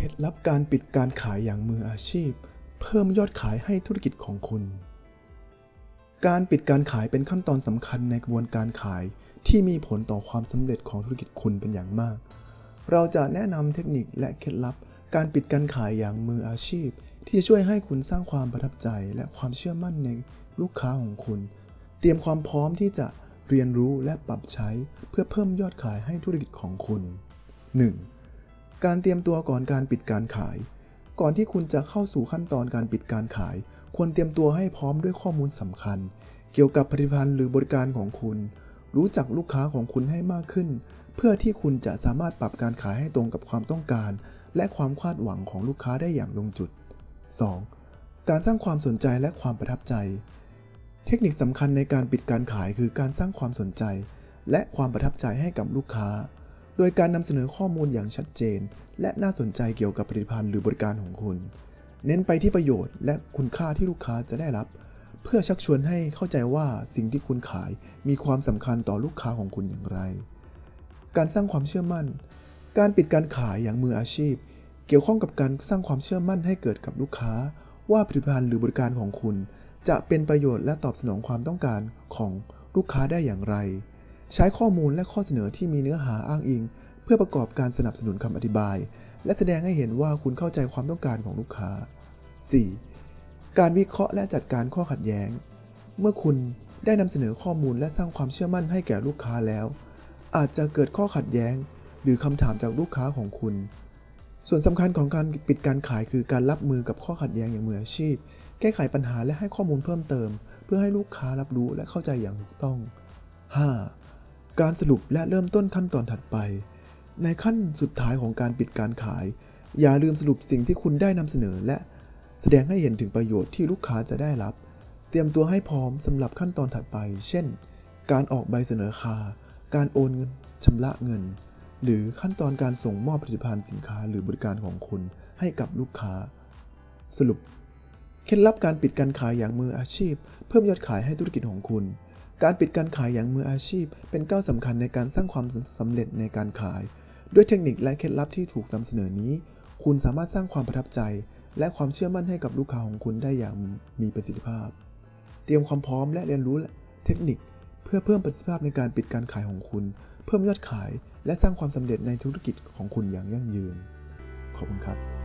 ล็ดลับการปิดการขายอย่างมืออาชีพ เพิ่มยอดขายให้ธุรกิจของคุณ การปิดการขายเป็นขั้นตอนสำคัญในกระบวนการขายที่มีผลต่อความสำเร็จของธุรกิจคุณเป็นอย่างมาก เราจะแนะนำเทคนิคและเคล็ดลับ การปิดการขายอย่างมืออาชีพ ที่จะช่วยให้คุณสร้างความประทับใจและความเชื่อมั่นในลูกค้าของคุณ เตรียมความพร้อมที่จะเรียนรู้และปรับใช้เพื่อเพิ่มยอดขายให้ธุรกิจของคุณ 1. การเตรียมตัวก่อนการปิดการขาย ก่อนที่คุณจะเข้าสู่ขั้นตอนการปิดการขาย ควรเตรียมตัวให้พร้อมด้วยข้อมูลสำคัญ เกี่ยวกับผลิตภัณฑ์หรือบริการของคุณ รู้จักลูกค้าของคุณให้มากขึ้น เพื่อที่คุณจะสามารถปรับการขายให้ตรงกับความต้องการ และความคาดหวังของลูกค้าได้อย่างลงจุด 2. การสร้างความสนใจและความประทับใจ เทคนิคสำคัญในการปิดการขายคือการสร้างความสนใจ และความประทับใจให้กับลูกค้า ดยการนำเสนอข้อมูลอย่างชัดเจน และน่าสนใจเกี่ยวกับผลิตภัณฑ์หรือบริการของคุณ เน้นไปที่ประโยชน์และคุณค่าที่ลูกค้าจะได้รับ เพื่อชักชวนให้เข้าใจว่าสิ่งที่คุณขายมีความสำคัญต่อลูกค้าของคุณอย่างไร การสร้างความเชื่อมั่น การปิดการขายอย่างมืออาชีพ เกี่ยวข้องกับการสร้างความเชื่อมั่นให้เกิดกับลูกค้า ว่าผลิตภัณฑ์หรือบริการของคุณ จะเป็นประโยชน์และตอบสนองความต้องการของลูกค้าได้อย่างไร ใช้ข้อมูลและข้อเสนอที่มีเนื้อหาอ้างอิง เพื่อประกอบการสนับสนุนคำอธิบาย และแสดงให้เห็นว่าคุณเข้าใจความต้องการของลูกค้า 4. การวิเคราะห์และจัดการข้อขัดแย้ง เมื่อคุณได้นำเสนอข้อมูลและสร้างความเชื่อมั่นให้แก่ลูกค้าแล้ว อาจจะเกิดข้อขัดแย้ง หรือคำถามจากลูกค้าของคุณ ส่วนสำคัญของการปิดการขายคือการรับมือกับข้อขัดแย้งอย่างมืออาชีพ แก้ไขปัญหาและให้ข้อมูลเพิ่มเติม เพื่อให้ลูกค้ารับรู้และเข้าใจอย่างถูกต้อง 5. การสรุปและเริ่มต้นขั้นตอนถัดไป ในขั้นสุดท้ายของการปิดการขาย อย่าลืมสรุปสิ่งที่คุณได้นำเสนอและแสดงให้เห็นถึงประโยชน์ที่ลูกค้าจะได้รับ เตรียมตัวให้พร้อมสำหรับขั้นตอนถัดไป เช่น การออกใบเสนอคาการโอนเงินชำระเงิน หรือขั้นตอนการส่งมอบผลิตภัณฑ์สินค้าหรือบริการของคุณให้กับลูกค้า สรุป เคล็ดลับการปิดการขายอย่างมืออาชีพ เพิ่มยอดขายให้ธุรกิจของคุณ การปิดการขายอย่างมืออาชีพ เป็นก้าวสำคัญในการสร้างความสำเร็จในการขาย ด้วยเทคนิคและเคล็ดลับที่ถูกนำเสนอนี้ คุณสามารถสร้างความประทับใจ และความเชื่อมั่นให้กับลูกค้าของคุณได้อย่างมีประสิทธิภาพ เตรียมความพร้อมและเรียนรู้เทคนิค เพื่อเพิ่มประสิทธิภาพในการปิดการขายของคุณ เพิ่มยอดขาย และสร้างความสำเร็จในธุรกิจของคุณอย่างยั่งยืน ขอบคุณครับ